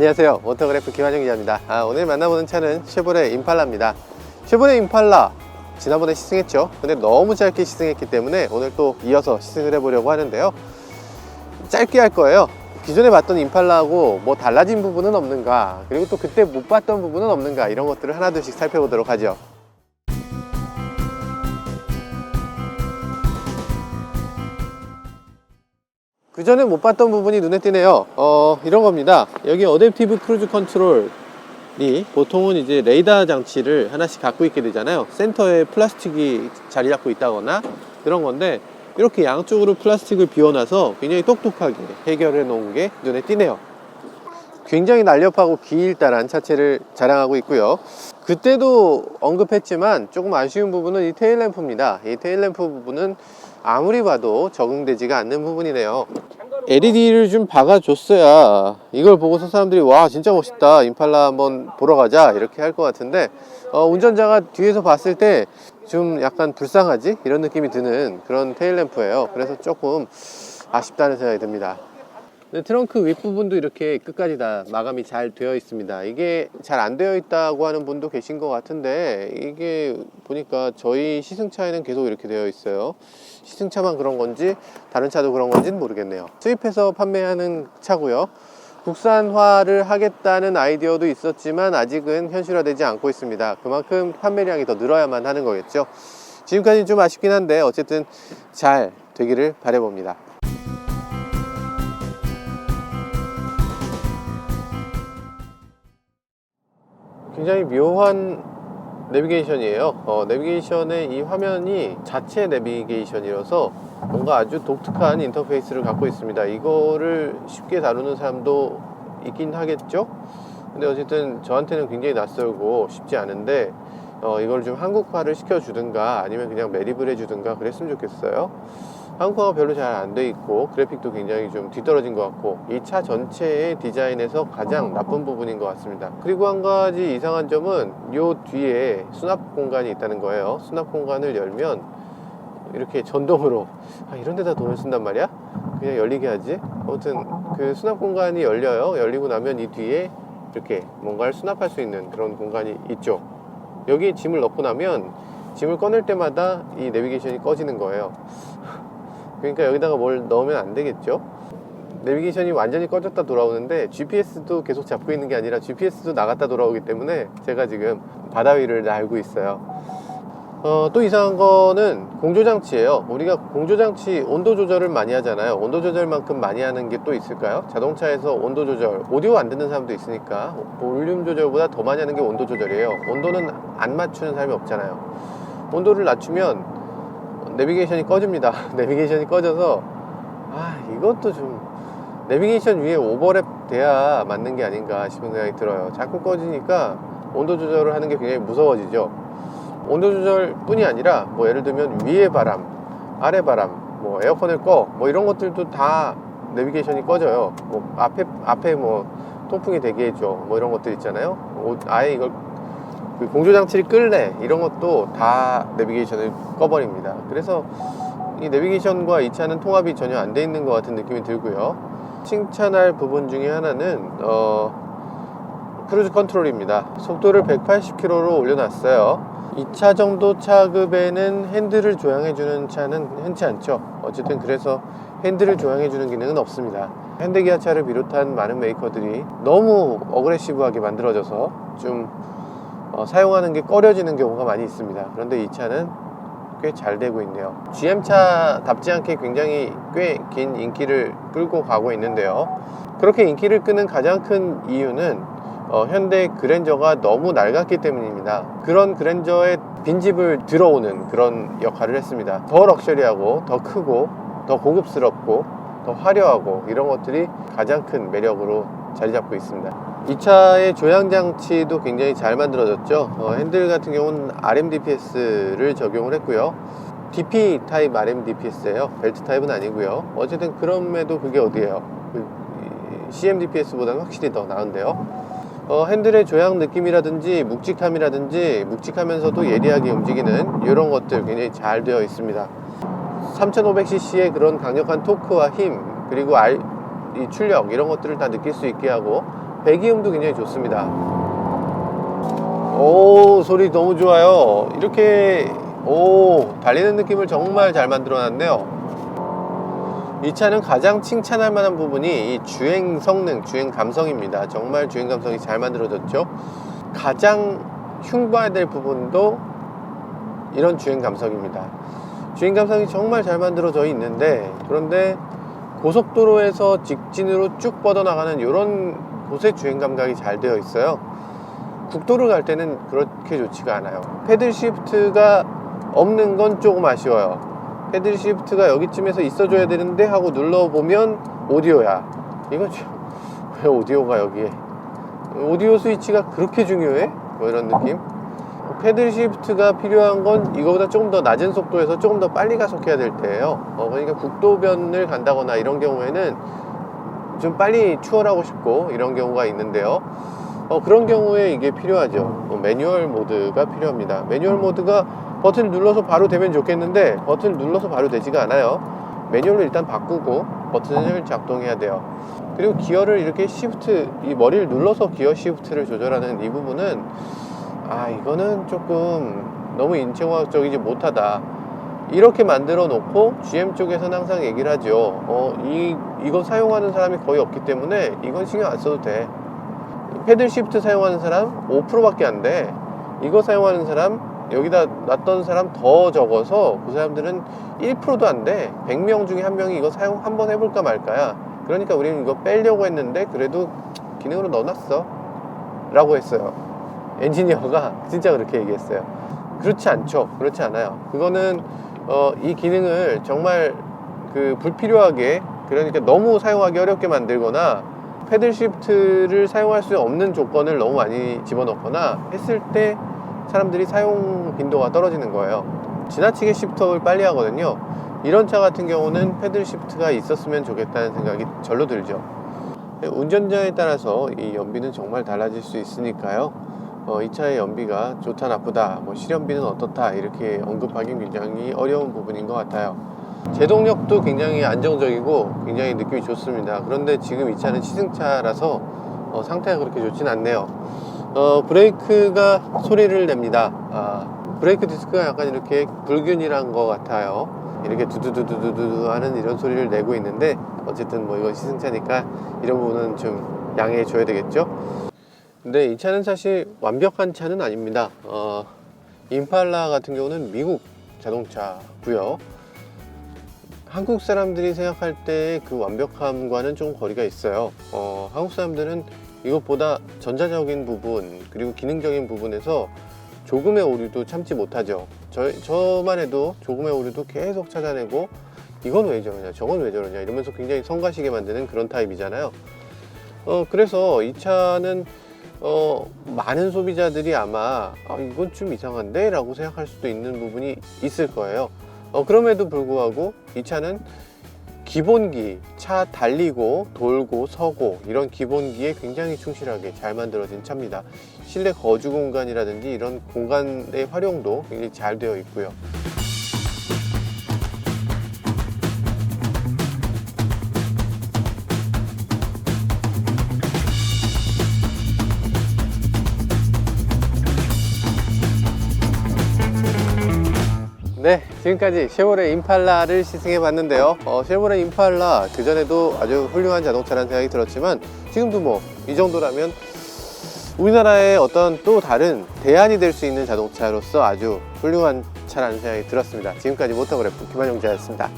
안녕하세요. 모터그래프 김환영 기자입니다. 아, 오늘 만나보는 차는 쉐보레 임팔라입니다. 쉐보레 임팔라 지난번에 시승했죠? 근데 너무 짧게 시승했기 때문에 오늘 또 이어서 시승을 해보려고 하는데요. 짧게 할 거예요. 기존에 봤던 임팔라하고 뭐 달라진 부분은 없는가 그리고 또 그때 못 봤던 부분은 없는가 이런 것들을 하나둘씩 살펴보도록 하죠 그 전에 못 봤던 부분이 눈에 띄네요. 어, 이런 겁니다. 여기 어댑티브 크루즈 컨트롤이 보통은 이제 레이더 장치를 하나씩 갖고 있게 되잖아요. 센터에 플라스틱이 자리 잡고 있다거나 그런 건데 이렇게 양쪽으로 플라스틱을 비워놔서 굉장히 똑똑하게 해결해 놓은 게 눈에 띄네요. 굉장히 날렵하고 길다란 차체를 자랑하고 있고요. 그때도 언급했지만 조금 아쉬운 부분은 이 테일램프입니다. 이 테일램프 부분은 아무리 봐도 적응되지가 않는 부분이네요. LED를 좀 박아줬어야 이걸 보고서 사람들이 와 진짜 멋있다 임팔라 한번 보러 가자 이렇게 할 것 같은데 어, 운전자가 뒤에서 봤을 때 좀 약간 불쌍하지 이런 느낌이 드는 그런 테일램프예요. 그래서 조금 아쉽다는 생각이 듭니다. 근데 트렁크 윗부분도 이렇게 끝까지 다 마감이 잘 되어 있습니다. 이게 잘 안 되어 있다고 하는 분도 계신 것 같은데 이게 보니까 저희 시승차에는 계속 이렇게 되어 있어요. 시승차만 그런 건지 다른 차도 그런 건지는 모르겠네요. 수입해서 판매하는 차고요. 국산화를 하겠다는 아이디어도 있었지만 아직은 현실화되지 않고 있습니다. 그만큼 판매량이 더 늘어야만 하는 거겠죠. 지금까지는 좀 아쉽긴 한데 어쨌든 잘 되기를 바라봅니다. 굉장히 묘한 내비게이션이에요. 어, 내비게이션의 이 화면이 자체 내비게이션이라서 뭔가 아주 독특한 인터페이스를 갖고 있습니다. 이거를 쉽게 다루는 사람도 있긴 하겠죠? 근데 어쨌든 저한테는 굉장히 낯설고 쉽지 않은데 어, 이걸 좀 한국화를 시켜주든가 아니면 그냥 매립을 해주든가 그랬으면 좋겠어요. 한국화가 별로 잘 안 돼 있고 그래픽도 굉장히 좀 뒤떨어진 것 같고 이 차 전체의 디자인에서 가장 나쁜 부분인 것 같습니다. 그리고 한 가지 이상한 점은 요 뒤에 수납 공간이 있다는 거예요. 수납 공간을 열면 이렇게 전동으로 아, 이런 데다 돈을 쓴단 말이야? 그냥 열리게 하지? 아무튼 그 수납 공간이 열려요. 열리고 나면 이 뒤에 이렇게 뭔가를 수납할 수 있는 그런 공간이 있죠 여기 짐을 넣고 나면 짐을 꺼낼 때마다 이 내비게이션이 꺼지는 거예요. 그러니까 여기다가 뭘 넣으면 안 되겠죠? 내비게이션이 완전히 꺼졌다 돌아오는데 GPS도 계속 잡고 있는 게 아니라 GPS도 나갔다 돌아오기 때문에 제가 지금 바다 위를 날고 있어요 어, 또 이상한 거는 공조장치예요 우리가 공조장치 온도 조절을 많이 하잖아요 온도 조절만큼 많이 하는 게 또 있을까요? 자동차에서 온도 조절 오디오 안 듣는 사람도 있으니까 볼륨 조절보다 더 많이 하는 게 온도 조절이에요 온도는 안 맞추는 사람이 없잖아요 온도를 낮추면 내비게이션이 꺼집니다. 내비게이션이 꺼져서 아 이것도 좀 내비게이션 위에 오버랩 돼야 맞는 게 아닌가 싶은 생각이 들어요. 자꾸 꺼지니까 온도 조절을 하는 게 굉장히 무서워지죠. 온도 조절뿐이 아니라 뭐 예를 들면 위에 바람, 아래 바람, 뭐 에어컨을 꺼, 뭐 이런 것들도 다 내비게이션이 꺼져요. 뭐 앞에 앞에 뭐 통풍이 되게 해줘, 뭐 이런 것들 있잖아요. 오- 아예 이걸 그 공조 장치를 끌래 이런 것도 다 내비게이션을 꺼버립니다. 그래서 이 내비게이션과 이 차는 통합이 전혀 안 돼 있는 것 같은 느낌이 들고요. 칭찬할 부분 중에 하나는 어, 크루즈 컨트롤입니다. 속도를 180km로 올려놨어요. 2차 정도 차급에는 핸들을 조향해주는 차는 흔치 않죠. 어쨌든 그래서 핸들을 조향해주는 기능은 없습니다. 현대기아차를 비롯한 많은 메이커들이 너무 어그레시브하게 만들어져서 좀 어, 사용하는 게 꺼려지는 경우가 많이 있습니다. 그런데 이 차는 꽤 잘 되고 있네요. GM차답지 않게 굉장히 꽤 긴 인기를 끌고 가고 있는데요. 그렇게 인기를 끄는 가장 큰 이유는 어, 현대 그랜저가 너무 낡았기 때문입니다. 그런 그랜저의 빈집을 들어오는 그런 역할을 했습니다. 더 럭셔리하고 더 크고 더 고급스럽고 더 화려하고 이런 것들이 가장 큰 매력으로 자리 잡고 있습니다. 이 차의 조향 장치도 굉장히 잘 만들어졌죠. 어, 핸들 같은 경우는 RMDPS를 적용을 했고요. DP 타입 RMDPS예요. 벨트 타입은 아니고요. 어쨌든 그럼에도 그게 어디예요? 그, CMDPS보다는 확실히 더 나은데요. 어, 핸들의 조향 느낌이라든지 묵직함이라든지 묵직하면서도 예리하게 움직이는 이런 것들 굉장히 잘 되어 있습니다. 3500cc의 그런 강력한 토크와 힘 그리고 알, 이 출력 이런 것들을 다 느낄 수 있게 하고 배기음도 굉장히 좋습니다. 오 소리 너무 좋아요. 이렇게 오 달리는 느낌을 정말 잘 만들어 놨네요. 이 차는 가장 칭찬할 만한 부분이 이 주행 성능, 주행 감성입니다. 정말 주행 감성이 잘 만들어졌죠. 가장 흉봐야 될 부분도 이런 주행 감성입니다. 주행 감성이 정말 잘 만들어져 있는데 그런데 고속도로에서 직진으로 쭉 뻗어나가는 이런 곳에 주행 감각이 잘 되어 있어요. 국도를 갈 때는 그렇게 좋지가 않아요. 패들 시프트가 없는 건 조금 아쉬워요. 패들 시프트가 여기쯤에서 있어줘야 되는데 하고 눌러보면 오디오야. 이거 참, 왜 오디오가 여기에? 오디오 스위치가 그렇게 중요해? 뭐 이런 느낌? 패들 시프트가 필요한 건 이거보다 조금 더 낮은 속도에서 조금 더 빨리 가속해야 될 때예요. 어, 그러니까 국도변을 간다거나 이런 경우에는 좀 빨리 추월하고 싶고 이런 경우가 있는데요. 어, 그런 경우에 이게 필요하죠. 어, 매뉴얼 모드가 필요합니다. 매뉴얼 모드가 버튼을 눌러서 바로 되면 좋겠는데 버튼을 눌러서 바로 되지가 않아요. 매뉴얼로 일단 바꾸고 버튼을 작동해야 돼요. 그리고 기어를 이렇게 시프트, 이 머리를 눌러서 기어 시프트를 조절하는 이 부분은 아, 이거는 조금 너무 인체공학적이지 못하다. 이렇게 만들어 놓고 GM 쪽에서는 항상 얘기를 하죠. 어, 이, 이거 사용하는 사람이 거의 없기 때문에 이건 신경 안 써도 돼. 패들 시프트 사용하는 사람 5%밖에 안 돼. 이거 사용하는 사람 여기다 놨던 사람 더 적어서 그 사람들은 1%도 안 돼. 100명 중에 한 명이 이거 사용 한 번 해볼까 말까야. 그러니까 우리는 이거 빼려고 했는데 그래도 기능으로 넣어놨어. 라고 했어요. 엔지니어가 진짜 그렇게 얘기했어요. 그렇지 않죠. 그렇지 않아요. 그거는 어, 이 기능을 정말 그 불필요하게 그러니까 너무 사용하기 어렵게 만들거나 패들 시프트를 사용할 수 없는 조건을 너무 많이 집어넣거나 했을 때 사람들이 사용 빈도가 떨어지는 거예요. 지나치게 시프트업을 빨리 하거든요. 이런 차 같은 경우는 패들 시프트가 있었으면 좋겠다는 생각이 절로 들죠. 운전자에 따라서 이 연비는 정말 달라질 수 있으니까요. 어, 이 차의 연비가 좋다 나쁘다, 뭐 실연비는 어떻다 이렇게 언급하기 굉장히 어려운 부분인 것 같아요. 제동력도 굉장히 안정적이고 굉장히 느낌이 좋습니다. 그런데 지금 이 차는 시승차라서 어, 상태가 그렇게 좋진 않네요. 어, 브레이크가 소리를 냅니다. 아, 브레이크 디스크가 약간 이렇게 불균이란 것 같아요. 이렇게 두두두두두두 하는 이런 소리를 내고 있는데 어쨌든 뭐 이건 시승차니까 이런 부분은 좀 양해해 줘야 되겠죠. 근데 이 차는 사실 완벽한 차는 아닙니다. 어, 임팔라 같은 경우는 미국 자동차고요. 한국 사람들이 생각할 때 그 완벽함과는 좀 거리가 있어요. 어, 한국 사람들은 이것보다 전자적인 부분 그리고 기능적인 부분에서 조금의 오류도 참지 못하죠. 저, 저만 해도 조금의 오류도 계속 찾아내고 이건 왜 저러냐, 저건 왜 저러냐 이러면서 굉장히 성가시게 만드는 그런 타입이잖아요. 어, 그래서 이 차는 어, 많은 소비자들이 아마 아, 이건 좀 이상한데? 라고 생각할 수도 있는 부분이 있을 거예요. 어, 그럼에도 불구하고 이 차는 기본기, 차 달리고 돌고 서고 이런 기본기에 굉장히 충실하게 잘 만들어진 차입니다. 실내 거주 공간이라든지 이런 공간의 활용도 굉장히 잘 되어 있고요. 지금까지 쉐보레 임팔라를 시승해 봤는데요. 어, 쉐보레 임팔라 그전에도 아주 훌륭한 자동차라는 생각이 들었지만 지금도 뭐 이 정도라면 우리나라의 어떤 또 다른 대안이 될 수 있는 자동차로서 아주 훌륭한 차라는 생각이 들었습니다. 지금까지 모터그래프 김한용 기자였습니다.